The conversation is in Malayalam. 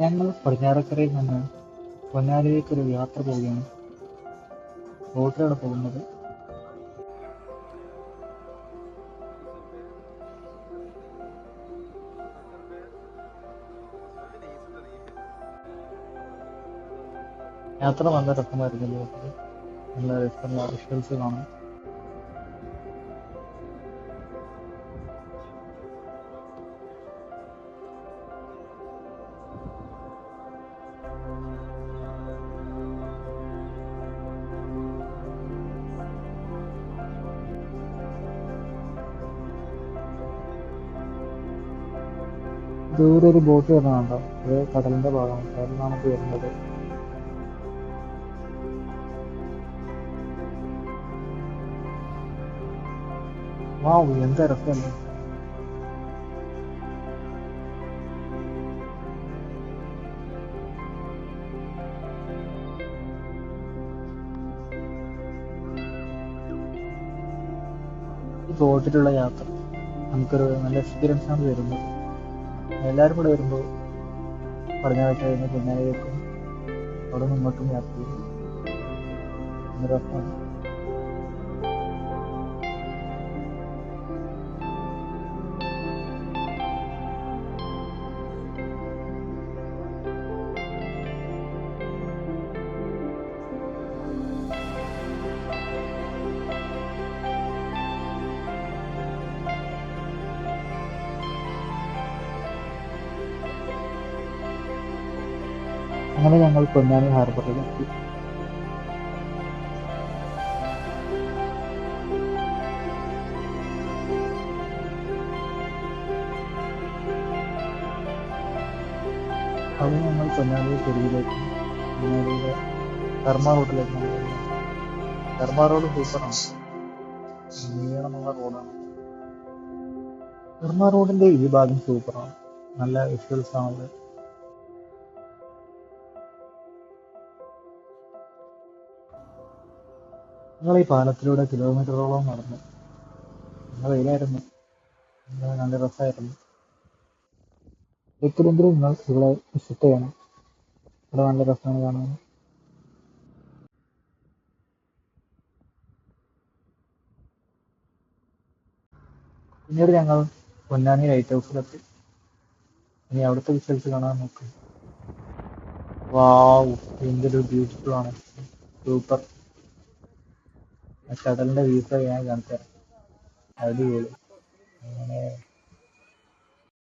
ഞങ്ങൾ പടിഞ്ഞാറക്കരയിൽ നിന്ന് പൊന്നാനിയിലേക്ക് ഒരു യാത്ര പോവുകയാണ്. ബോട്ടിലാണ് പോകുന്നത്. യാത്ര നല്ല രസമായിരുന്നു. നല്ല രസമുള്ള വിഷ്വൽസ് കാണാം. ദൂരെ ഒരു ബോട്ട് വരുന്നുണ്ടോ? അത് കടലിന്റെ കടലിലാണ് ഇത് വരുന്നത് ഈ ബോട്ടിലുള്ള യാത്ര. നമുക്കൊരു നല്ല എക്സ്പീരിയൻസ് ആണ് തരുന്നത് എല്ലാവരും കൂടെ വരുമ്പോൾ പറഞ്ഞ കഴിഞ്ഞ് പൊന്നാനിയിലേക്കും അവിടെ നിന്ന് ഇങ്ങോട്ടും യാത്ര ചെയ്യും. അങ്ങനെ ഞങ്ങൾ പൊന്നാനി ഹാർബറിലെത്തി അവിടെ ഞങ്ങൾ പൊന്നാനി തെരുവിലേക്ക് പൊന്നാനിയിലെ ധർമ്മ റോഡിലേക്ക്. ധർമ്മ റോഡ് സൂപ്പറാണ്. നീളമുള്ള റോഡാണ്. ധർമ്മ റോഡിന്റെ ഈ ഭാഗം സൂപ്പറാണ്. നല്ല വിഷ്വൽസ് ആണത് ഞങ്ങൾ ഈ പാലത്തിലൂടെ കിലോമീറ്ററോളം നടന്നു. നല്ല വെയിലായിരുന്നു. നല്ല രസമായിരുന്നു ഒരിക്കലെങ്കിലും നിങ്ങൾ ഇവിടെ വിസിറ്റ് ചെയ്യണം. ഇവിടെ നല്ല രസമാണ് കാണാൻ. പിന്നീട് ഞങ്ങൾ പൊന്നാനി ലൈറ്റ് ഹൗസിലെത്തി ഇനി അവിടുത്തെ വിഷ്വൽസ് കാണാൻ നോക്കും. വാവ് എന്തൊരു ബ്യൂട്ടിഫുൾ ആണ്. സൂപ്പർ ആ കടലിന്റെ വ്യൂസ് ഞാൻ കാണിച്ചു തരാം അടിപൊളി. അങ്ങനെ